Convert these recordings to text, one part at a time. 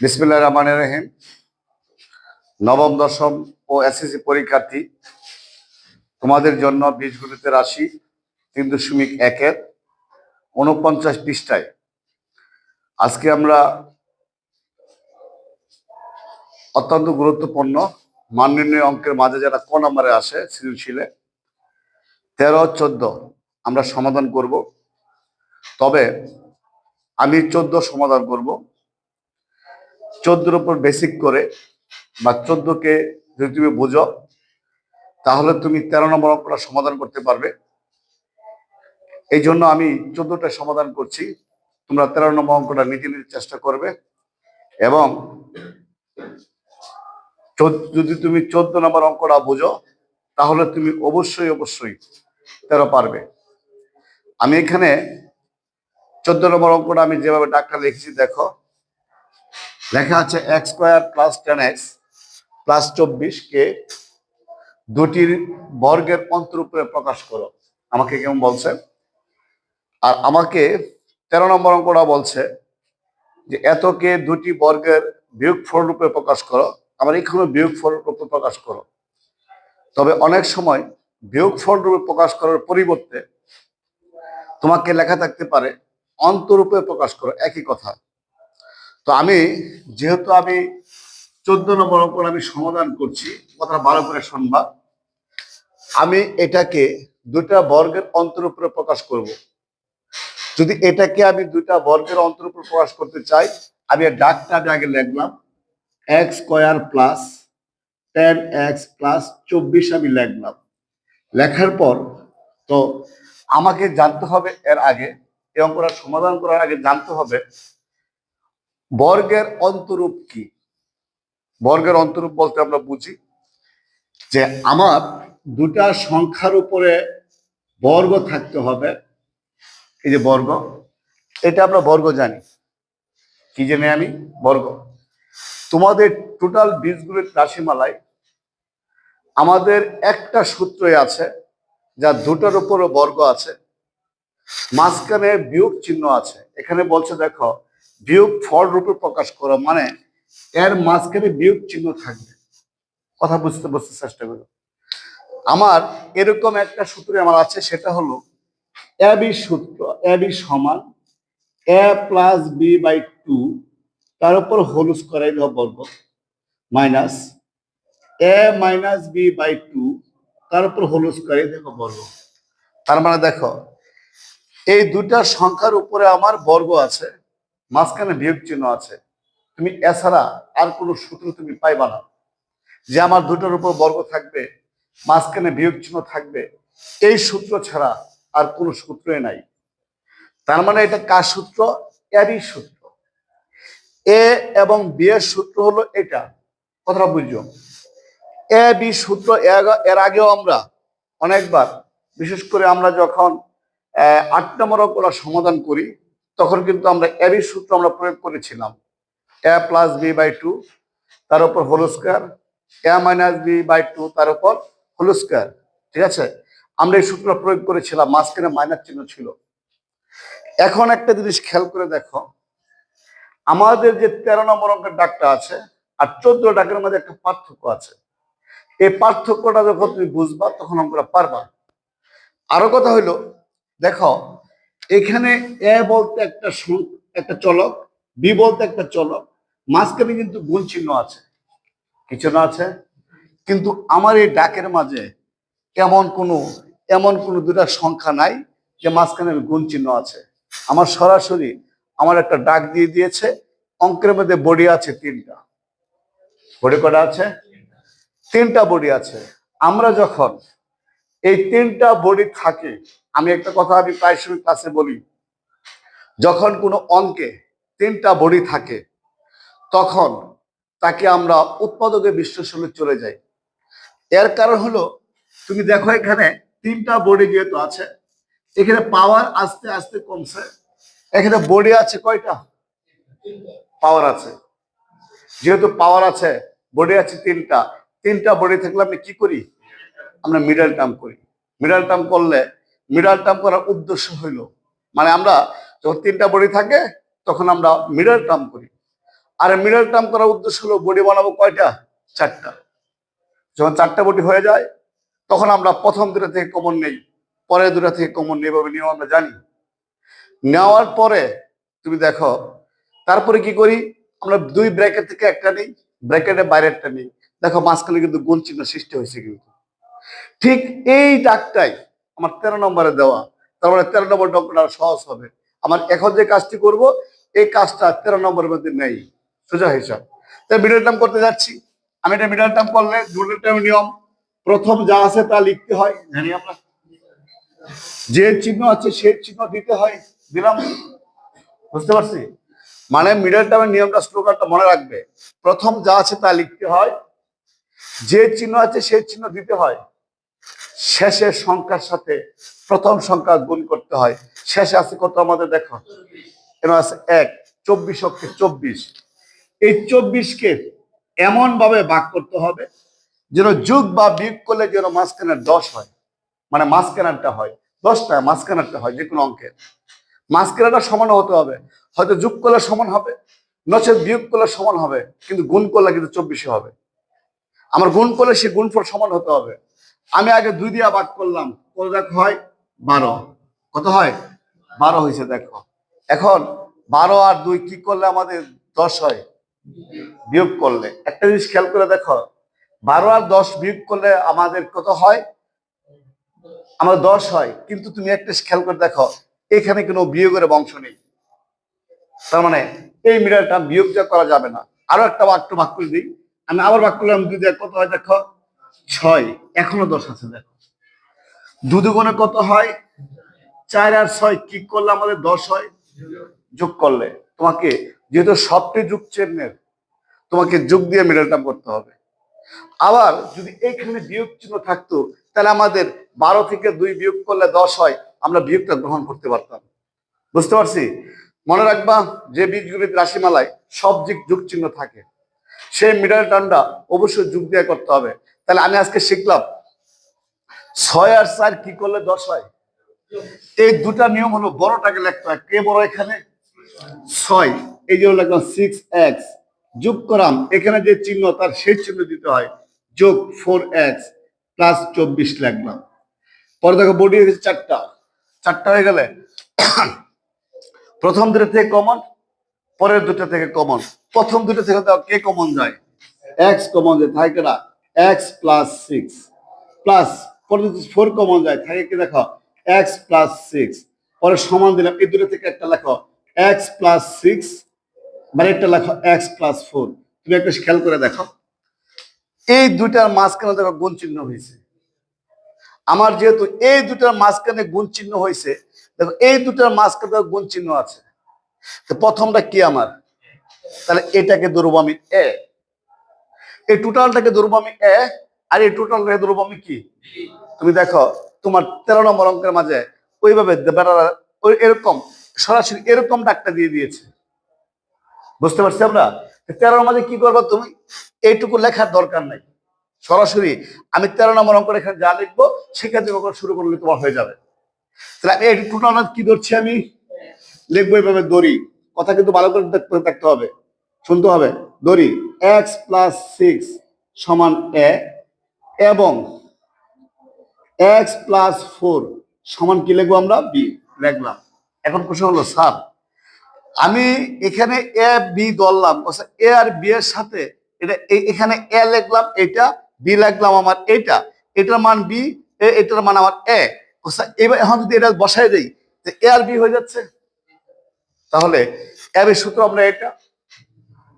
বিসমিল্লাহ রহমান রহিম। নবম, দশম ও এসএসসি পরীক্ষার্থী, তোমাদের জন্য বীজগুলিতে রাশি তিন দশমিক একের উনপঞ্চাশ পৃষ্ঠায়। আজকে আমরা অত্যন্ত গুরুত্বপূর্ণ মান নির্ণয় অঙ্কের মাঝে যারা ক নম্বরে আসে সৃজনশীলে, তেরো, চোদ্দ আমরা সমাধান করব। তবে আমি চোদ্দ সমাধান করব। চোদ্দোর উপর বেসিক করে বা চোদ্দকে যদি তুমি বোঝো, তাহলে তুমি তেরো নম্বর অঙ্কটা সমাধান করতে পারবে। এই জন্য আমি চোদ্দটা সমাধান করছি। তোমরা তেরো নম্বর অঙ্কটা নিজে নিজে চেষ্টা করবে এবং যদি তুমি চোদ্দ নম্বর অঙ্কটা বোঝো, তাহলে তুমি অবশ্যই অবশ্যই তেরো পারবে। আমি এখানে চোদ্দ নম্বর অঙ্কটা আমি যেভাবে ডাক্তার লিখেছি, দেখো। লেখা আছে X square plus ten X plus চব্বিশ কে। দুটির বর্গের অন্তরূপে প্রকাশ করো। আমাকে কেমন বলছে? আর আমাকে তেরো নম্বর অঙ্কটা বলছে যে এতকে দুটি বর্গের বিয়োগ ফল রূপে প্রকাশ করো। আমার এখানে বিয়োগ ফল রূপে প্রকাশ করো। তবে অনেক সময় বিয়োগ ফল রূপে প্রকাশ করার পরিবর্তে তোমাকে লেখা থাকতে পারে অন্তরূপে প্রকাশ করো। একই কথা। তো আমি যেহেতু আমি চোদ্দ নম্বর অঙ্ক আমি সমাধান করছি, কথাটা ভালো করে শুনবা। আমি এটাকে দুটা বর্গের অন্তর উপরে প্রকাশ করব। যদি এটাকে আমি দুটা বর্গের অন্তরূপে প্রকাশ করতে চাই, আমি ডাকটা আমি আগে লিখলাম। X square plus ten X plus চব্বিশ আমি লিখলাম। লেখার পর তো আমাকে জানতে হবে এর আগে, এই অঙ্কটা সমাধান করার আগে জানতে হবে বর্গের অন্তরূপ কি? বর্গের অন্তরূপ বলতে আমরা বুঝি যে আমার দুটা সংখ্যার উপরে বর্গ থাকতে হবে। এই যে বর্গ, এটা আমরা বর্গ জানি। কি জেনে আমি? বর্গ। তোমাদের টোটাল বীজগুলির রাশিমালায় আমাদের একটা সূত্রই আছে যা দুটার উপরও বর্গ আছে। মাঝখানে বিয়োগ চিহ্ন আছে। এখানে বলছে, দেখো বিয়োগ ফল রূপে প্রকাশ করা মানে এর মাঝখানে বিয়োগ চিহ্ন থাকবে। কথা বুঝতে বুঝতে চেষ্টা করো। আমার এরকম একটা সূত্র আমার আছে, সেটা হলো এ বি সূত্র, এ বি সমান A plus B by two, তার উপর হোল স্কোয়ার বর্গ minus A minus B by two, তার উপর হোল স্কোয়ার দেখো বর্গ। তার মানে দেখো, এই দুটা সংখ্যার উপরে আমার বর্গ আছে মাঝখানে বিয়োগ চিহ্ন আছে। তুমি এছাড়া আর কোনো সূত্র তুমি পাইবা না। যে আমার দুটোর উপর বর্গ থাকবে, মাঝখানে বিয়োগ চিহ্ন থাকবে, এই সূত্র ছাড়া আর কোনো সূত্রই নাই। তার মানে এটা কার সূত্র? এরই সূত্র। এ এবং বি এর সূত্র হলো এটা। কথাটা বুঝছ? এ, বি সূত্র এর- আগেও আমরা অনেকবার, বিশেষ করে আমরা যখন আট নম্বর অঙ্কটা সমাধান করি তখন কিন্তু আমরা এবি সূত্র আমরা প্রয়োগ করেছিলাম। A plus B by two তার উপর whole square A minus B by two তার উপর হোল স্কোয়ার ঠিক আছে? আমরা এই সূত্র প্রয়োগ করেছিলাম, মাঝখানে মাইনাস চিহ্ন ছিল। এখন একটা জিনিস খেয়াল করে দেখো, আমাদের যে তেরো নম্বর অঙ্কের ডাকটা আছে আর চোদ্দ ডাকের মধ্যে একটা পার্থক্য আছে। এই পার্থক্যটা যখন তুমি বুঝবা, তখন অঙ্কটা পারবা। আরও কথা হইল, দেখো এখানে এ বলতে একটা একটা চলক, বি বলতে একটা চলক। মাঝখানে কিন্তু গুণ চিহ্ন আছে কিছু না আছে? কিন্তু আমার এই ডাকের মাঝে এমন কোনো এমন কোনো দুটা সংখ্যা নাই যে মাঝখানে গুণ চিহ্ন আছে। আমার সরাসরি আমার একটা ডাক দিয়ে দিয়েছে, অঙ্কের মধ্যে বডি আছে তিনটা। বডি কটা আছে? তিনটা বডি আছে। আমরা যখন এই তিনটা বডি থাকে। আমি একটা কথা আমি প্রায় সময় ক্লাসে বলি, যখন কোনো অঙ্কে তিনটা বডি থাকে, তখন তাকে আমরা উৎপাদকের বিশ্লেষণে চলে যাই। এর কারণ হলো, তুমি দেখো এখানে তিনটা বডি যেহেতু আছে, এখানে পাওয়ার আস্তে আস্তে কমছে। এখানে বডি আছে কয়টা? পাওয়ার আছে। যেহেতু পাওয়ার আছে বডি আছে তিনটা। তিনটা বডি থাকলে আমি কি করি? আমরা মিডল টার্ম করি। মিডল টার্ম করলে মিডল টার্ম করার উদ্দেশ্য হইল মানে আমরা যখন তিনটা বডি থাকে, তখন আমরা মিডল টার্ম করি। আর মিডল টার্ম করার উদ্দেশ্য হলো বডি বানাবো কয়টা? চারটা। যখন চারটা বডি হয়ে যায়, তখন আমরা প্রথম দুটা থেকে কমন নেই, পরের দুটা থেকে কমন নেই এভাবে নিয়ম আমরা জানি। নেওয়ার পরে তুমি দেখো, তারপরে কি করি? আমরা দুই ব্র্যাকেট থেকে একটা নেই ব্র্যাকেটের বাইরেরটা নেই। দেখো, মাঝখানে কিন্তু গুণ চিহ্ন সৃষ্টি হয়েছে কিন্তু। ঠিক এই ডাকটাই আমার তেরো নম্বরে দেওয়া। তার মানে তেরো নম্বর ডক্টর আরও সহজ হবে। আমার এখন যে কাজটি করব, এই কাজটা তেরো নম্বরের মধ্যে নেই। সোজা হিসাব তাই মিডল টার্ম করতে যাচ্ছি। আমি এটা মিডল টার্ম করলে মিডল টার্ম নিয়ম, প্রথম যা আছে তা লিখতে হয়। জানি আমরা। যে চিহ্ন আছে সে চিহ্ন দিতে হয়। দিলাম। বুঝতে পারছি? মানে মিডল টার্মের নিয়মটা স্লোগানটা মনে রাখবে। প্রথম যা আছে তা লিখতে হয়। যে চিহ্ন আছে সে চিহ্ন দিতে হয়। শেষের সংখ্যার সাথে প্রথম সংখ্যা গুণ করতে হয়। শেষে আছে কত আমাদের দেখো? এখানে আছে এক, চব্বিশ অক্ষে চব্বিশ। এই চব্বিশকে এমন ভাবে ভাগ করতে হবে যেন যুগ বা বিয়োগ করলে যেন মাঝখানের দশ হয়। মানে মাঝখানারটা হয়। দশটা মাঝখানারটা হয় যে কোনো অঙ্কের। মাঝখানাটা সমান হতে হবে। হয়তো যোগ করলে সমান হবে, নচেত বিয়োগ করলে সমান হবে, কিন্তু গুণ করলে কিন্তু চব্বিশে হবে। আমার গুণ করলে সে গুণফল সমান হতে হবে। আমি আগে দুই দিয়া ভাগ করলাম, কত দেখো হয়? বারো। কত হয়? বারো হয়েছে দেখো। এখন বারো আর দুই কি করলে আমাদের দশ হয়? বিয়োগ করলে। একটা জিনিস খেয়াল করে দেখো, বারো আর দশ বিয়োগ করলে আমাদের কত হয়? আমাদের দশ হয়। কিন্তু তুমি একটা জিনিস খেয়াল করে দেখো, এখানে কোনো বিয়োগের বংশ নেই। তার মানে এই মিডলটা বিয়োগটা করা যাবে না। আরও একটা বাক্য ভাগ করে দিই। আমি আবার ভাগ করলাম দুই দিয়ে, কত হয় দেখো? ছয়, এখনও দশ আছে দেখো। দুদুগুণে কত হয়? চার আর ছয় কি করলে আমাদের দশ হয়। যোগ করলে তোমাকে যেহেতু সবটি যুগ চিহ্নের, তোমাকে যোগ দিয়ে মিডল টার্ম করতে হবে। আবার যদি এইখানে বিয়োগ চিহ্ন থাকতো, তাহলে আমাদের বারো থেকে দুই বিয়োগ করলে দশ হয়, আমরা বিয়োগটা গ্রহণ করতে পারতাম। বুঝতে পারছি? মনে রাখবা, যে বীজগণিত রাশিমালায় সব দিক যুগ চিহ্ন থাকে। সেই মিডল টার্মটা অবশ্যই যুগ দিয়ে করতে হবে। তাহলে আমি আজকে শিখলাম। ছয় আর চার কি করলে দশ হয়? এই দুটা নিয়ম হলো, বড়টাকে লিখতে হয়। কে বড় এখানে? ছয়। এই যে লিখলাম সিক্স এক্স যোগ করাম। এখানে যে চিহ্ন, তার সেই চিহ্ন দিতে হয়। যোগ ফোর এক্স প্লাস চব্বিশ লিখলাম। পরে দেখো বডি হয়ে গেছে চারটা। চারটা হয়ে গেলে, প্রথম দুটো থেকে কমন পরের দুটো থেকে কমন প্রথম দুটো থেকে কে কমন যায়? এক্স কমন যায় থাকে না? এক্স প্লাস সিক্স প্লাস পরে ফোর কমন যায় থাকে কি দেখো এক্স প্লাস সিক্স পরে সমান দিলাম, এই দুটো থেকে একটা লেখো। এক্স প্লাস সিক্স মানে একটা লেখো এক্স প্লাস ফোর তুমি একটা খেয়াল করে দেখো। এই দুইটার মাঝখানে দেখো গুণ চিহ্ন হয়েছে। আমার যেহেতু এই দুটার মাঝখানে গুণ চিহ্ন হয়েছে, দেখো এই দুটার মাঝখানে গুণ চিহ্ন আছে। তো প্রথমটা কি আমার? তাহলে এটাকে ধরবো আমি এ এই টোটালটাকে ধরবো আমি এ, আর এই টোটালটাকে ধরবো আমি কি? তুমি দেখো, তোমার তেরো নম্বর অঙ্কের মাঝে ওইভাবে ওই এরকম, সরাসরি এরকম ডাকটা দিয়ে দিয়েছে। বুঝতে পারছি আমরা? তেরোর মাঝে কি করব তুমি? এইটুকু লেখার দরকার নাই। সরাসরি আমি তেরো নম্বর অঙ্ক এখানে যা লিখব, সেখান থেকে শুরু করলে তোমার হয়ে যাবে। তাহলে আমি এই টোটাল কি ধরছি আমি, লিখব এইভাবে দড়ি কথা কিন্তু ভালো করে দেখতে হবে। শুনতে হবে। ধরি এক্স প্লাস সিক্স সমান এ এবং এক্স প্লাস ফোর সমান কি লিখব আমরা? বি লিখলাম। এখন প্রশ্ন হলো, স্যার, আমি এখানে এ বি ধরলাম এ আর বি এর সাথে এটা এ- এখানে এ লিখলাম এটা বি লিখলাম আমার এটা এটার মান বি এটার মান আমার এ এবার এখন যদি এটা বসাই দেই এ আর বি হয়ে যাচ্ছে। তাহলে এর সূত্র আমরা এটা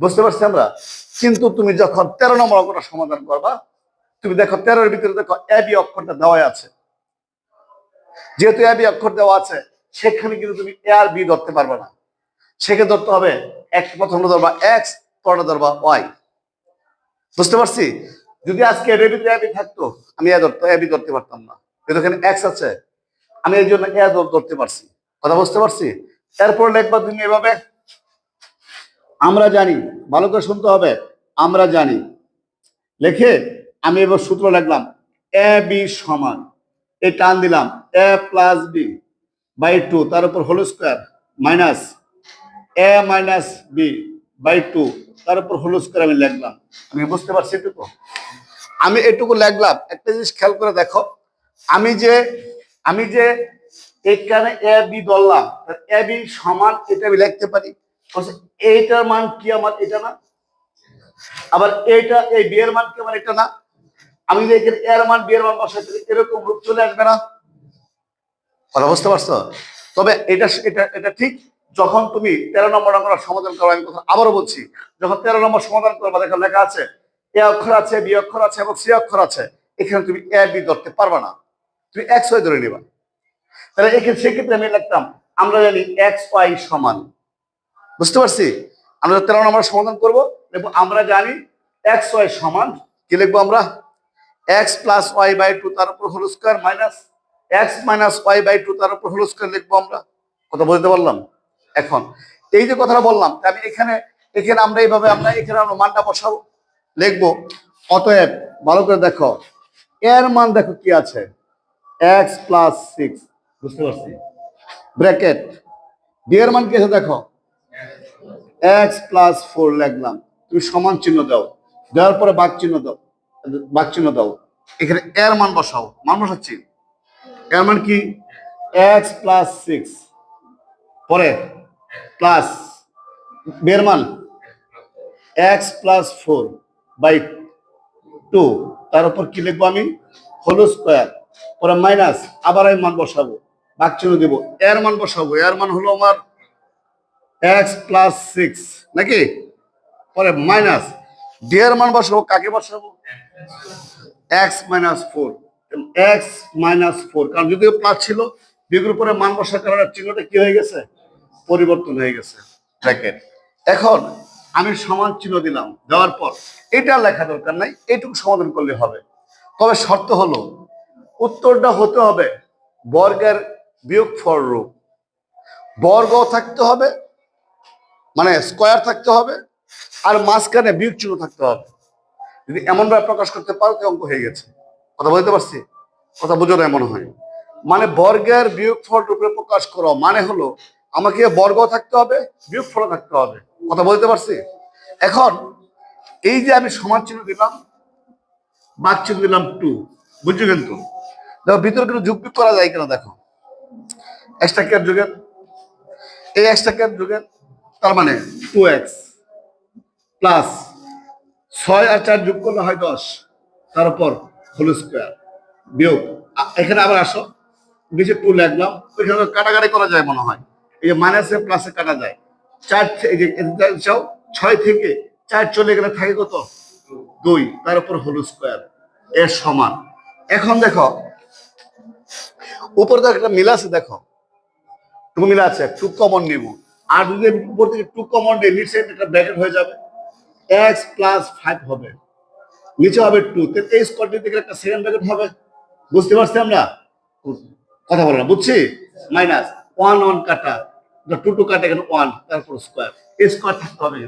বুঝতে পারছি আমরা? কিন্তু তুমি যখন তেরো নম্বর অঙ্কটা সমাধান করবা, তুমি দেখো তেরোর ভিতরে দেখো এ বি অক্ষরটা দেওয়াই আছে। যেহেতু এ বি অক্ষর দেওয়া আছে, সেখানে কিন্তু তুমি এ আর বি ধরতে পারবে না। সেকে ধরতে হবে এক প্রথমটা ধরবা এক্স পরটা ধরবা ওয়াই বুঝতে পারছি? যদি আজকে এর ভিতরে এবি থাকতো, আমি এ ধরতে এবি ধরতে পারতাম না। কিন্তু এখানে এক্স আছে, আমি এই জন্য এ ধর- ধরতে পারছি। কথা বুঝতে পারছি? এরপর লিখবা তুমি এভাবে আমরা জানি, ভালো করে শুনতে হবে, আমরা জানি। লিখে আমি এবার সূত্র লিখলাম, এ, বি সমান। এই টান দিলাম, A plus B by two তার উপর whole square minus A minus B by two তার উপর হলুস করে আমি লিখলাম। আমি বুঝতে পারছি এটুকু? আমি এটুকু লিখলাম, একটা জিনিস খেয়াল করে দেখো, আমি যে আমি যে এখানে এ, বি ধরলাম, এ, বি সমান, এটা আমি লিখতে পারি। এইটার মান কি আমার? এটা না? আবার এই বি এর মান কি আমার? এটা না? আমি এর মান বি এর মান বসাই এরকম রূপ চলে আসবে না। কথা বুঝতে পারছ? তবে এটা এটা এটা ঠিক, যখন তুমি তেরো নম্বর সমাধান করো, আমি কথা আবারও বলছি, যখন তেরো নম্বর সমাধান করবা, দেখো লেখা আছে, এ অক্ষর আছে, বি অক্ষর আছে এবং সি অক্ষর আছে, এখানে তুমি এ, বি ধরতে পারবে না। তুমি এক্স ওয়াই ধরে নিবা। তাহলে এখানে সেক্ষেত্রে আমি লিখতাম, আমরা জানি এক্স ওয়াই সমান। বুঝতে পারছি? আমরা তেরো নম্বর সমাধান করব দেখব আমরা জানি এক্স ওয়াই সমান, কি লিখব আমরা? X plus Y by two তার উপর whole square minus X minus Y by two তার উপর হোল স্কোয়ার লিখব আমরা। কথা বলতে পারলাম? এখন, এই যে কথাটা বললাম আমি এখানে এখানে আমরা এইভাবে, আমরা এখানে আমরা মানটা বসাবো। লিখব, অতএব ভালো করে দেখো, এর মান দেখো কি আছে? এক্স প্লাস সিক্স বুঝতে পারছি? ব্র্যাকেট বি এর মান কি আছে দেখো? এক্স প্লাস ফোর লিখলাম। তুমি সমান চিহ্ন দাও। দেওয়ার পরে বাক চিহ্ন দাও। বাক চিহ্ন দাও। এখানে এর মান বসাও। মান বসাচ্ছি? এর মান কি? এক্স প্লাস সিক্স পরে। প্লাস বের মান? X plus four by two তার উপর কি লিখব আমি? হোল স্কোয়ার পরে মাইনাস আবার আমি মান বসাবো। বাক চিহ্ন দেবো। এর মান বসাবো। এর মান হলো আমার এক্স প্লাস সিক্স নাকি? পরে মাইনাস ডি এর মান বসাবো, কাকে বসাবো? X minus four X minus four কারণ যদিও প্লাস ছিল বিগুর পরে মান বসার কারণে চিহ্নটা কি হয়ে গেছে? পরিবর্তন হয়ে গেছে। ব্র্যাকেট এখন আমি সমান চিহ্ন দিলাম, দেওয়ার পর এটা লেখা দরকার নাই এইটুকু সমাধান করলে হবে। তবে শর্ত হলো, উত্তরটা হতে হবে বর্গের বিয়োগ ফর রূপ বর্গ থাকতে হবে মানে স্কোয়ার থাকতে হবে আর মাঝখানে বিয়োগ চিহ্ন থাকতে হবে। যদি এমনভাবে প্রকাশ করতে পারো তো অঙ্ক হয়ে গেছে। কথা বলতে পারছি? কথা বোঝো না এমন হয়। মানে বর্গের বিয়োগ ফল রূপে প্রকাশ করো মানে হলো আমাকে বর্গ থাকতে হবে বিয়োগ ফল থাকতে হবে। কথা বলতে পারছি? এখন এই যে আমি সমান চিহ্ন দিলাম, বাক চিহ্ন দিলাম টু বুঝছ কিন্তু? দেখো, ভিতরে কিন্তু যুগ করা যায় কিনা দেখো। এক্সট্রা যুগের এই এক্সট্রা যুগের তার মানে টু এক্স প্লাস ছয় আর চার যোগ করলে হয় দশ তার উপর হোল স্কোয়ার বিয়োগ এখানে আবার আসো, নিচে টু লিখলাম ওইখানে কাটাকাটি করা যায় মনে হয়। এই যে মাইনাসে প্লাসে কাটা যায়। চার থে- এই যে এদিকে যাও, ছয় থেকে চার চলে গেলে থাকে কত? দুই তার উপর হোল স্কোয়ার এর সমান। এখন দেখো, উপরে তো একটা মিল আছে, দেখো। টু মিল আছে টু কমন নিব। আর যদি উপর থেকে টু কমন নিই নিচে একটা ব্র্যাকেট হয়ে যাবে। এক্স প্লাস ফাইভ হবে। নিচে হবে টু এই স্কোয়ারটি থেকে একটা সেকেন্ড ব্র্যাকেট হবে। বুঝতে পারছি আমরা? কথা বলো না, বুঝছি? মাইনাস ওয়ান ওয়ান কাটা টু টু কাটা এখানে ওয়ান তারপর স্কোয়ার এই স্কোয়ার থাকতে হবে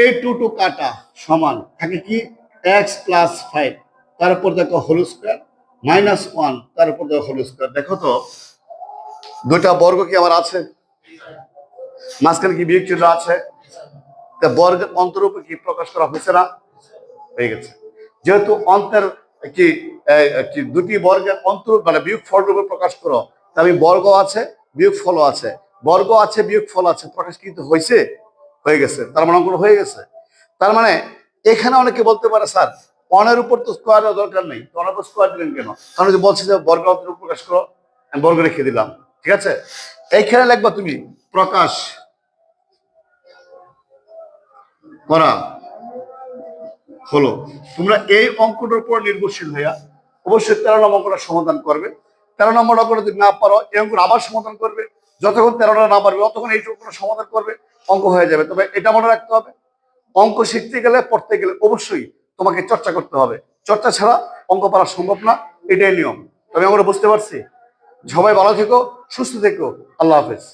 এই টু টু কাটা সমান থাকে কি? এক্স প্লাস ফাইভ তার উপর দেখো হোল স্কোয়ার মাইনাস ওয়ান তার উপর দেখো হোল স্কোয়ার দেখো তো, দুইটা বর্গ কি আমার আছে? মাঝখানে কি বিয়োগ চিহ্ন আছে? বর্গের অন্তরূপে কি প্রকাশ করা হয়েছে না? হয়ে গেছে। যেহেতু অন্তের কি দুটি বর্গের অন্তর মানে বিয়োগ ফল রূপে প্রকাশ করো আমি বর্গ আছে বিয়োগ ফল আছে। বর্গ আছে বিয়োগ ফল আছে প্রকাশ কিন্তু হয়েছে? হয়ে গেছে। তার মানে অঙ্কন হয়ে গেছে। তার মানে এখানে অনেকে বলতে পারে, স্যার, অনের উপর তো স্কোয়ার দরকার নেই। তো অনের উপর স্কোয়ার দিলেন কেন? কারণ যদি বলছে যে বর্গ অন্তর প্রকাশ করো, আমি বর্গ রেখে দিলাম। ঠিক আছে? এইখানে লিখবা তুমি, প্রকাশ। করা হলো। তোমরা এই অঙ্কটার উপর নির্ভরশীল হইয়া অবশ্যই তেরো নম্বর অঙ্কটা সমাধান করবে। তেরো নম্বর অঙ্কটা যদি না পারো, এই অঙ্কটা আবার সমাধান করবে। যতক্ষণ তেরোটা না পারবে, ততক্ষণ এই অঙ্কটা সমাধান করবে, অঙ্ক হয়ে যাবে। তবে এটা মনে রাখতে হবে, অঙ্ক শিখতে গেলে, পড়তে গেলে অবশ্যই তোমাকে চর্চা করতে হবে। চর্চা ছাড়া অঙ্ক পারা সম্ভব না, এটাই নিয়ম। তবে আমরা বুঝতে পারছি। সবাই ভালো থেকো, সুস্থ থেকো। আল্লাহ হাফেজ।